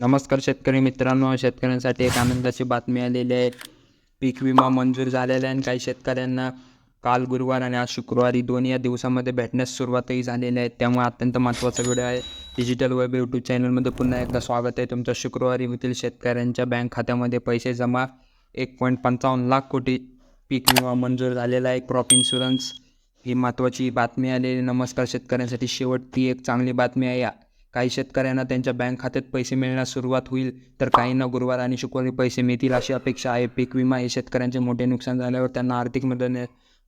नमस्कार शेतकरी मित्रांनो शेतकऱ्यांसाठी एक आनंदाची बातमी आलेली आहे. पीक विमा मंजूर झालेला आहे आणि काही शेतकऱ्यांना काल गुरुवार आणि आज शुक्रवारी दोन्ही या दिवसामध्ये भेटण्यास सुरुवातही झालेली आहे. त्यामुळे अत्यंत महत्त्वाचा व्हिडिओ आहे. डिजिटल वेब यूट्यूब चॅनलमध्ये पुन्हा एकदा स्वागत आहे. तुमचं शुक्रवारी होतील शेतकऱ्यांच्या बँक खात्यामध्ये पैसे जमा. एक पॉईंट पंचावन्न लाख कोटी पीक विमा मंजूर झालेला आहे. क्रॉप इन्शुरन्स ही महत्त्वाची बातमी आलेली नमस्कार शेतकऱ्यांसाठी. शेवटची एक चांगली बातमी आहे या. काही शेतकऱ्यांना त्यांच्या बँक खात्यात पैसे मिळण्यास सुरुवात होईल तर काहींना गुरुवार आणि शुक्रवारी पैसे मिळतील अशी अपेक्षा आहे. पीक विमा हे शेतकऱ्यांचे मोठे नुकसान झाल्यावर त्यांना आर्थिक मदत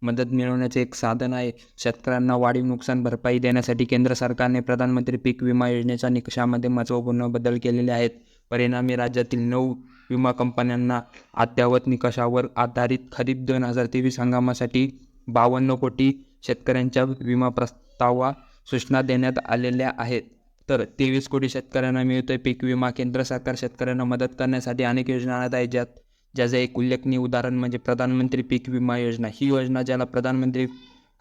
मदत मिळवण्याचे एक साधन आहे. शेतकऱ्यांना वाढीव नुकसान भरपाई देण्यासाठी केंद्र सरकारने प्रधानमंत्री पीक विमा योजनेच्या निकषामध्ये महत्त्वपूर्ण बदल केलेले आहेत. परिणामी राज्यातील नऊ विमा कंपन्यांना अद्ययावत निकषावर आधारित खरीप दोन हजार तेवीस हंगामासाठी बावन्न कोटी शेतकऱ्यांच्या विमा प्रस्तावा सूचना देण्यात आलेल्या आहेत. तर तेवीस कोटी शेतकऱ्यांना मिळतोय पीक विमा केंद्र सरकार शेतकऱ्यांना मदत करण्यासाठी अनेक योजना आणत आहे ज्यात ज्याचं एक उल्लेखनीय उदाहरण म्हणजे प्रधानमंत्री पीक विमा योजना. ही योजना ज्याला प्रधानमंत्री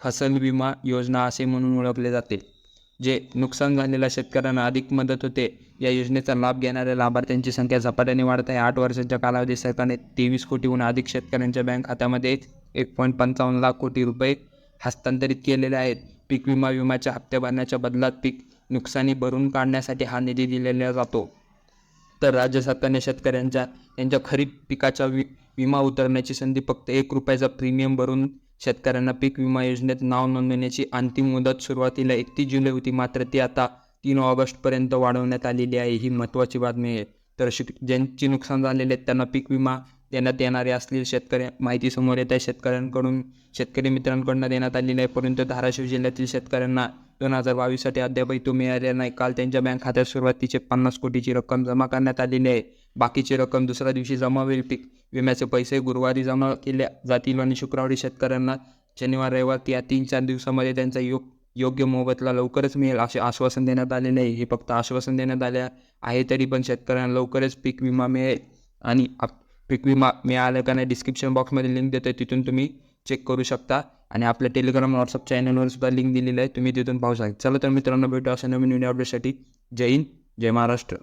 फसल विमा योजना असे म्हणून ओळखले जाते जे नुकसान झालेल्या शेतकऱ्यांना अधिक मदत होते. या योजनेचा लाभ घेणाऱ्या लाभार्थ्यांची संख्या झपाट्याने वाढत आहे. आठ वर्षांच्या कालावधीत सरकारने तेवीस कोटीहून अधिक शेतकऱ्यांच्या बँक खात्यामध्ये एक पॉईंट पंचावन्न लाख कोटी रुपये हस्तांतरित केलेले आहेत. पीक विमा विम्याच्या हप्ते भरण्याच्या बदलात पीक नुकसानी भरून काढण्यासाठी हा निधी दिलेला जातो. तर राज्य सरकारने शेतकऱ्यांच्या त्यांच्या खरीप पिकाच्या वि विमा उतरण्याची संधी फक्त एक रुपयाचा प्रीमियम भरून शेतकऱ्यांना पीक विमा योजनेत नाव नोंदवण्याची अंतिम मुदत सुरुवातीला एकतीस जुलै होती. मात्र ती आता तीन ऑगस्टपर्यंत वाढवण्यात आलेली आहे ही महत्त्वाची बातमी आहे. तर शिक ज्यांची नुकसान झालेले आहेत त्यांना पीक विमा देण्यात येणारे असलेले शेतकरी माहिती समोर येत आहे. शेतकऱ्यांकडून शेतकरी मित्रांकडून देण्यात आलेली आहे. परंतु धाराशिव जिल्ह्यातील शेतकऱ्यांना दोन हजार बावीससाठी अद्यापही तो मिळालेला नाही. काल त्यांच्या बँक खात्यात सुरुवातीचे पन्नास कोटीची रक्कम जमा करण्यात आलेली आहे. बाकीची रक्कम दुसऱ्या दिवशी जमा होईल. पीक विम्याचे पैसे गुरुवारी जमा केले जातील आणि शुक्रवारी शेतकऱ्यांना शनिवार रविवार या तीन चार दिवसामध्ये त्यांचा योग योग्य मोबदला लवकरच मिळेल असे आश्वासन देण्यात आले नाही हे फक्त आश्वासन देण्यात आले आहे तरी पण शेतकऱ्यांना लवकरच पीक विमा मिळेल आणि आप- पीक विमा मिळालं का नाही डिस्क्रिप्शन बॉक्समध्ये लिंक देतो आहे तिथून तुम्ही चेक करू शकता. आणि आपल्या टेलिग्राम व्हॉट्सअप चॅनलवर सुद्धा लिंक दिलेली आहे. तुम्ही तिथून पाहू शकता. चला तर मित्रांनो भेटू अशा नवीन व्हिडिओ अपडेटसाठी जय हिंद जय महाराष्ट्र.